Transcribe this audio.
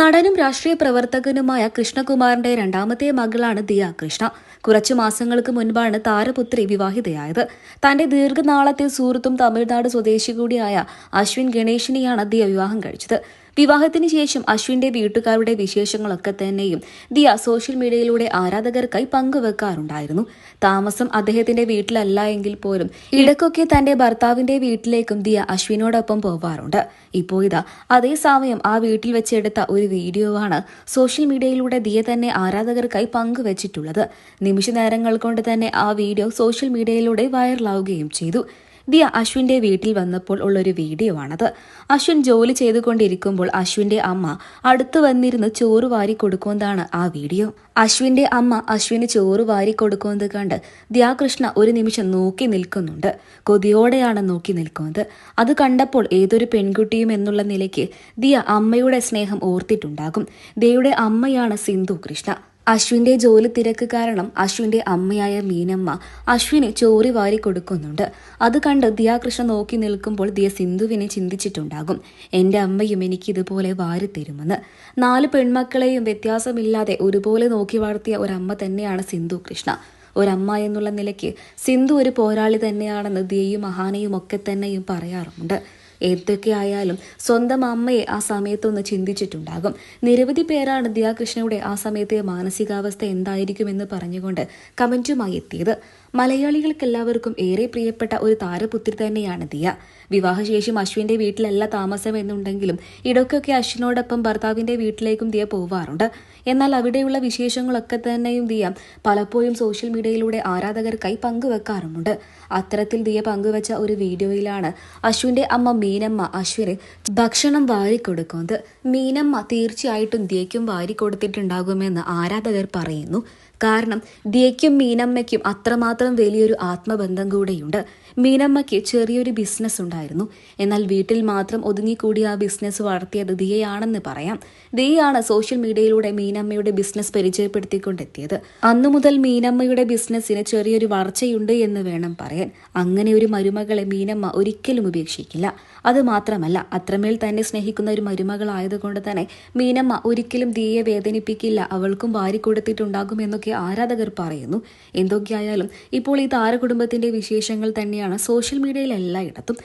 നടനും രാഷ്ട്രീയ പ്രവർത്തകനുമായ കൃഷ്ണകുമാറിന്റെ രണ്ടാമത്തെ മകളാണ് ദിയ കൃഷ്ണ. കുറച്ചു മാസങ്ങൾക്ക് മുൻപാണ് താരപുത്രി വിവാഹിതയായത്. തന്റെ ദീർഘനാളത്തെ സുഹൃത്തും തമിഴ്നാട് സ്വദേശി കൂടിയായ അശ്വിൻ ഗണേഷിനെയാണ് ദിയ വിവാഹം കഴിച്ചത്. വിവാഹത്തിന് ശേഷം അശ്വിന്റെ വീട്ടുകാരുടെ വിശേഷങ്ങളൊക്കെ തന്നെയും ദിയ സോഷ്യൽ മീഡിയയിലൂടെ ആരാധകർക്കായി പങ്കുവെക്കാറുണ്ടായിരുന്നു. താമസം അദ്ദേഹത്തിന്റെ വീട്ടിലല്ല എങ്കിൽ പോലും ഇടയ്ക്കൊക്കെ തന്റെ ഭർത്താവിന്റെ വീട്ടിലേക്കും ദിയ അശ്വിനോടൊപ്പം പോവാറുണ്ട്. ഇപ്പോൾ ഇതാ അതേസമയം ആ വീട്ടിൽ വെച്ചെടുത്ത ഒരു വീഡിയോ ആണ് സോഷ്യൽ മീഡിയയിലൂടെ ദിയ തന്നെ ആരാധകർക്കായി പങ്കുവച്ചിട്ടുള്ളത്. നിമിഷ നേരങ്ങൾ കൊണ്ട് തന്നെ ആ വീഡിയോ സോഷ്യൽ മീഡിയയിലൂടെ വൈറലാവുകയും ചെയ്തു. ദിയ അശ്വിന്റെ വീട്ടിൽ വന്നപ്പോൾ ഉള്ളൊരു വീഡിയോ ആണത്. അശ്വിൻ ജോലി ചെയ്തുകൊണ്ടിരിക്കുമ്പോൾ അശ്വിന്റെ അമ്മ അടുത്തു വന്നിരുന്ന് ചോറ് വാരി കൊടുക്കുന്നതാണ് ആ വീഡിയോ. അശ്വിന്റെ അമ്മ അശ്വിന് ചോറ് വാരി കൊടുക്കുന്നത് കണ്ട് ദിയാകൃഷ്ണ ഒരു നിമിഷം നോക്കി നിൽക്കുന്നുണ്ട്. കൊതിയോടെയാണ് നോക്കി നിൽക്കുന്നത്. അത് കണ്ടപ്പോൾ ഏതൊരു പെൺകുട്ടിയും എന്നുള്ള നിലയ്ക്ക് ദിയ അമ്മയുടെ സ്നേഹം ഓർത്തിട്ടുണ്ടാകും. ദിയയുടെ അമ്മയാണ് സിന്ധു കൃഷ്ണ. അശ്വിന്റെ ജോലി തിരക്ക് കാരണം അശ്വിന്റെ അമ്മയായ മീനമ്മ അശ്വിന് ചോറി വാരി കൊടുക്കുന്നുണ്ട്. അത് കണ്ട് ദിയാകൃഷ്ണ നോക്കി നിൽക്കുമ്പോൾ ദിയ സിന്ധുവിനെ ചിന്തിച്ചിട്ടുണ്ടാകും. എന്റെ അമ്മയും എനിക്ക് ഇതുപോലെ വാരി തരുമെന്ന്. നാല് പെൺമക്കളെയും വ്യത്യാസമില്ലാതെ ഒരുപോലെ നോക്കി വളർത്തിയ ഒരമ്മ തന്നെയാണ് സിന്ധു കൃഷ്ണ. ഒരമ്മ എന്നുള്ള നിലയ്ക്ക് സിന്ധു ഒരു പോരാളി തന്നെയാണെന്ന് ദിയയും മഹാനയും ഒക്കെ തന്നെയും പറയാറുണ്ട് എന്തൊക്കെയായാലും സ്വന്തം അമ്മയെ ആ സമയത്തൊന്ന് ചിന്തിച്ചിട്ടുണ്ടാകും. നിരവധി പേരാണ് ദിയാകൃഷ്ണയുടെ ആ സമയത്തെ മാനസികാവസ്ഥ എന്തായിരിക്കുമെന്ന് പറഞ്ഞുകൊണ്ട് കമന്റുമായി എത്തിയത്. മലയാളികൾക്കെല്ലാവർക്കും ഏറെ പ്രിയപ്പെട്ട ഒരു താരപുത്രി തന്നെയാണ് ദിയ. വിവാഹശേഷം അശ്വിന്റെ വീട്ടിലല്ല താമസം എന്നുണ്ടെങ്കിലും ഇടയ്ക്കൊക്കെ അശ്വിനോടൊപ്പം ഭർത്താവിന്റെ വീട്ടിലേക്കും ദിയ പോവാറുണ്ട്. എന്നാൽ അവിടെയുള്ള വിശേഷങ്ങളൊക്കെ തന്നെയും ദിയ പലപ്പോഴും സോഷ്യൽ മീഡിയയിലൂടെ ആരാധകർക്കായി പങ്കുവെക്കാറുമുണ്ട്. അത്തരത്തിൽ ദിയ പങ്കുവച്ച ഒരു വീഡിയോയിലാണ് അശ്വിന്റെ അമ്മ മീനമ്മ അശ്വിന് ഭക്ഷണം വാരിക്കൊടുക്കുന്നത്. മീനമ്മ തീർച്ചയായിട്ടും ദിയയ്ക്കും വാരിക്കൊടുത്തിട്ടുണ്ടാകുമെന്ന് ആരാധകർ പറയുന്നു. കാരണം ദിയയ്ക്കും മീനമ്മയ്ക്കും അത്രമാത്രം വലിയൊരു ആത്മബന്ധം കൂടെയുണ്ട്. മീനമ്മയ്ക്ക് ചെറിയൊരു ബിസിനസ് ഉണ്ടായിരുന്നു. എന്നാൽ വീട്ടിൽ മാത്രം ഒതുങ്ങിക്കൂടി ആ ബിസിനസ് വളർത്തിയത് ദിയയാണെന്ന് പറയാം. ദിയയാണ് സോഷ്യൽ മീഡിയയിലൂടെ മീനമ്മയുടെ ബിസിനസ് പരിചയപ്പെടുത്തിക്കൊണ്ടെത്തിയത്. അന്നു മുതൽ മീനമ്മയുടെ ബിസിനസ്സിന് ചെറിയൊരു വളർച്ചയുണ്ട് എന്ന് വേണം പറയാൻ. അങ്ങനെ ഒരു മരുമകളെ മീനമ്മ ഒരിക്കലും ഉപേക്ഷിക്കില്ല. അത് മാത്രമല്ല അത്രമേൽ തന്നെ സ്നേഹിക്കുന്ന ഒരു മരുമകളായതുകൊണ്ട് തന്നെ മീനമ്മ ഒരിക്കലും ദിയയെ വേദനിപ്പിക്കില്ല. അവൾക്കും വാരിക്കൊടുത്തിട്ടുണ്ടാകും എന്നൊക്കെ ആരാധകർ പറയുന്നു. എന്തൊക്കെയായാലും ഇപ്പോൾ ഈ താരകുടുംബത്തിന്റെ വിശേഷങ്ങൾ തന്നെയാണ് സോഷ്യൽ മീഡിയയിൽ എല്ലായിടത്തും.